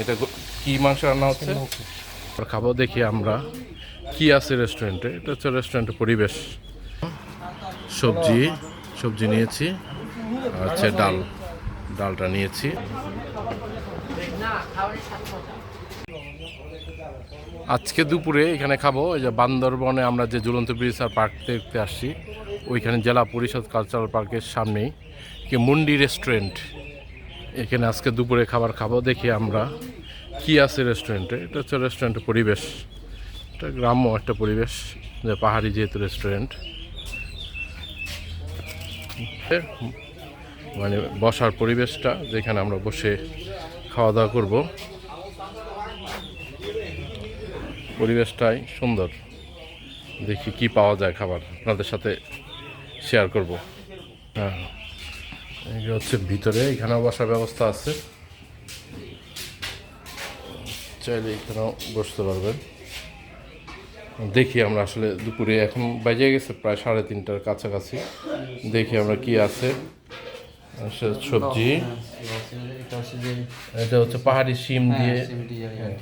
এটা কি মাংস রান্না হচ্ছে? খাব দেখি আমরা কি আছে রেস্টুরেন্টে এটা হচ্ছে রেস্টুরেন্টের পরিবেশ। সবজি সবজি নিয়েছি, আর হচ্ছে ডাল। ডালটা নিয়েছি। আজকে দুপুরে এখানে খাব, এই যে বান্দরবনে আমরা যে ঝুলন্ত ব্রিজ আর পার্ক দেখতে আসছি, ওইখানে জেলা পরিষদ কালচারাল পার্কের সামনেই, কি মুন্ডি রেস্টুরেন্ট এখানে আজকে দুপুরে খাবার খাব, দেখি আমরা কি আছে রেস্টুরেন্টে এটা হচ্ছে রেস্টুরেন্টের পরিবেশ। এটা গ্রাম্য একটা পরিবেশ, যে পাহাড়ি যেহেতু রেস্টুরেন্ট মানে বসার পরিবেশটা, যেখানে আমরা বসে খাওয়া দাওয়া করব। পরিবেশটাই সুন্দর। দেখি কি পাওয়া যায় খাবার। আপনাদের সাথে শেয়ার করব। হ্যাঁ। এই হচ্ছে ভিতরে এখানেও বসার ব্যবস্থা আছে। চাইলে এখানেও বসতে পারবেন। দেখি আমরা আসলে দুপুরে এখন বাজে গেছে প্রায় সাড়ে তিনটার কাছাকাছি। দেখি আমরা কি আছে। সবজি। এটা হচ্ছে যে এটা হচ্ছে পাহাড়ি শিম দিয়ে হ্যাঁ,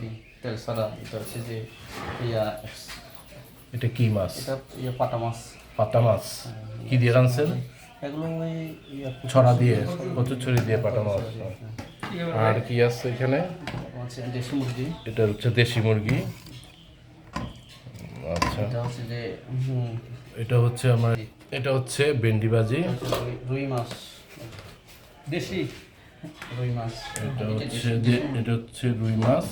তেল সাদা এটা এটা কি মাছ? পাটা মাছ। পাতা মাছ। কি দিয়ে রানছেন এগুলো ওই ছড়া দিয়ে কচুর ছড়ি দিয়ে পাতা মাছ আর কি আছে এখানে? দেশি মুরগি। এটা হচ্ছে দেশি মুরগি। আচ্ছা। এটা হচ্ছে হচ্ছে আমার এটা হচ্ছে ভেন্ডি ভাজি। এটা হচ্ছে রুই- মাছ। দেশি রুই মাছ। এটা হচ্ছে যে এটা হচ্ছে রুই মাছ।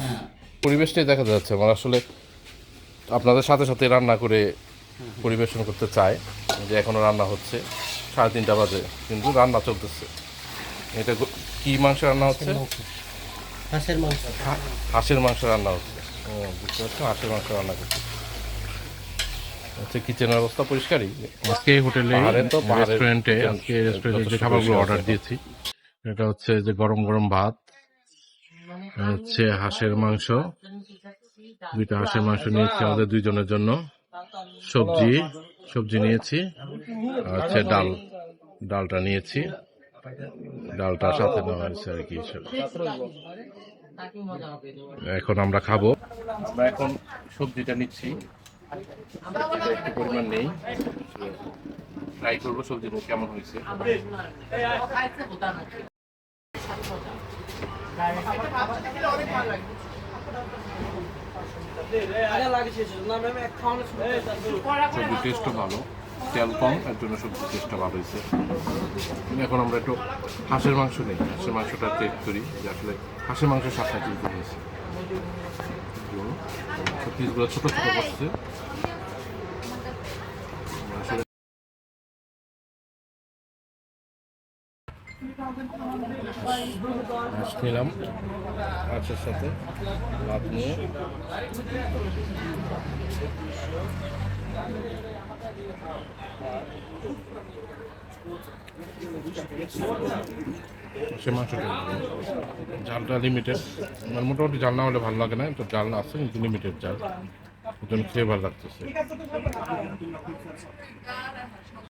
পরিবেশটাই দেখা যাচ্ছে। আমার আসলে আপনাদের সাথে সাথে রান্না করে পরিবেশন করতে চাই। যে এখনও রান্না হচ্ছে। সাড়ে তিনটা বাজে কিন্তু রান্না চলতেছে। এটা কি মাংস রান্না হচ্ছে? হাঁসের মাংস। হাঁসের মাংস রান্না হচ্ছে। বুঝতে পারছ? হাঁসের মাংস রান্না করছে। হচ্ছে কিচেনের অবস্থা পরিষ্কারই? আজকে হোটেলে রেস্টুরেন্টে আজকে রেস্টুরেন্টে যে খাবারগুলো অর্ডার দিয়েছি এটা হচ্ছে যে গরম গরম ভাত হচ্ছে হাঁসের মাংস দুইটা হাঁসের মাংস নিয়েছি আমাদের দুইজনের জন্য। সবজি সবজি নিয়েছি আর হচ্ছে ডাল। ডালটা নিয়েছি। ডালটা সাথে নেওয়া হয়েছে আর কি এখন আমরা খাব। আমরা এখন সবজিটা নিচ্ছি। একটু পরিমাণ নেই। ট্রাই করব সবজিটা কেমন হয়েছে। সবজির টেস্টও ভালো। তেল কম এর জন্য সবজির টেস্টটা ভালো হয়েছে। এখন আমরা একটু হাঁসের মাংস নেই। হাঁসের মাংসটা টেস্ট করি যে আসলে হাঁসের মাংস সাতটা কিন্তু হয়েছে। পিসগুলো ছোটো ছোটো করছে। মাছ নিলাম। মাছের সাথে ভাত নিয়ে। জালটা লিমিটেড মানে মোটামুটি জাল না হলে ভালো লাগে না, তো জাল আছে কিন্তু লিমিটেড জাল। ওজন খেয়ে ভালো লাগতেছে।